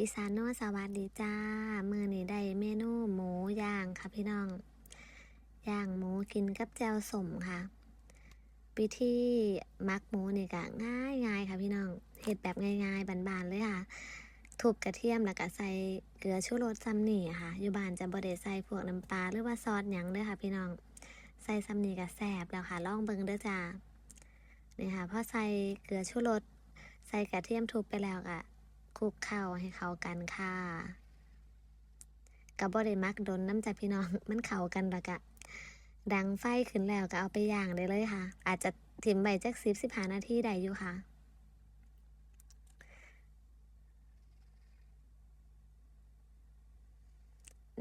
อีสานโนสวัสดีจ้า มือนี้ได้เมนูหมูย่างค่ะพี่น้อง ย่างหมูกินกับแจ่วสมค่ะวิธีมักหมูนี่ก็ง่ายง่ายค่ะพี่น้องเห็ดแบบง่ายๆบานๆเลยค่ะทุบกระเทียมแล้วก็ใส่เกลือชูรสซ้ำนี่ค่ะ อยู่บ้านจะบ่ได้ใส่พวกน้ำปลาหรือว่าซอสหยังเด้อค่ะ พี่น้อง ใส่ซ้ำนี่ก็แซ่บแล้วค่ะล่องเบิงเด้อจ้านี่ค่ะพอใส่เกลือชูรสใส่กระเทียมทุบไปแล้วก็ คลุกเข้าให้เข้ากันค่ะกับบ่ได้มักโดนน้ำจากพี่น้องมันเข้ากันแล้วก็ดังไฟขึ้นแล้วก็เอาไปย่างได้เลยค่ะ อาจจะถิ่มไว้จักสิบสิบหานาทีได้อยู่ค่ะ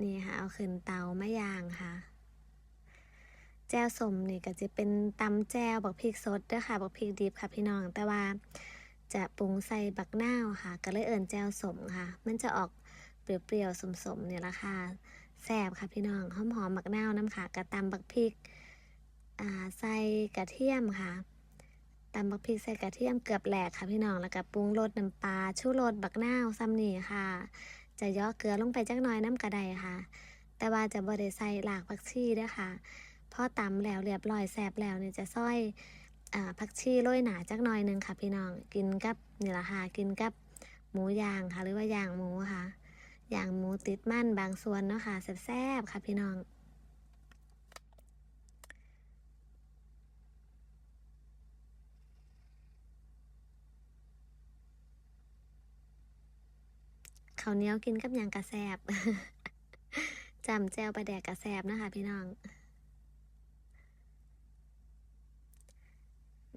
นี่ค่ะ เอาขึ้นเตาไม่ย่างค่ะ แจ่วสมนี่ก็จะเป็นตำแจ่วบักพริกสดเด้อค่ะบักพริกดิบค่ะพี่น้องแต่ว่า จะปรุงใส่บักนาวค่ะ ก็เลยเอิญแจ่วสมค่ะ มันจะออกเปรี้ยวๆสมๆเนี่ยละค่ะแซ่บค่ะพี่น้องหอมๆบักนาวน้ำค่ะกระตำบักพริกอ่าใส่กระเทียมค่ะตำบักพริกใส่กระเทียมเกือบแหลกค่ะพี่น้องแล้วก็ปรุงรสน้ำปลาชูรสบักนาวซ้ำนี่ค่ะ จะย่อเกลือลงไปจักหน่อยน้ำกระไดค่ะ แต่ว่าจะบ่ไดใส่หลากผักชีด้อค่ะพอตำแล้วเรียบร้อยแซบแล้วเนี่ยจะซอย อ่าผักชีโรยหนาจักหน่อยหนึงค่ะ พี่น้องกินกับนี่ละค่ะกินกับหมูย่างค่ะ หรือว่าย่างหมูค่ะย่างหมูติดมั่นบางส่วนเนาะค่ะแซ่บๆค่ะ พี่น้องข้าวเหนียวกินกับยังกระแซบจำแจวปลาแดกกระแซบนะคะ พี่น้อง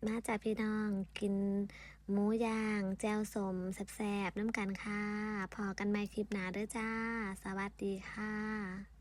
มาจากพี่น้องกินหมูย่าง แจ่วสมแซ่บๆน้ำกันค่ะ พอกันใหม่คลิปหนาเด้อจ้า สวัสดีค่ะ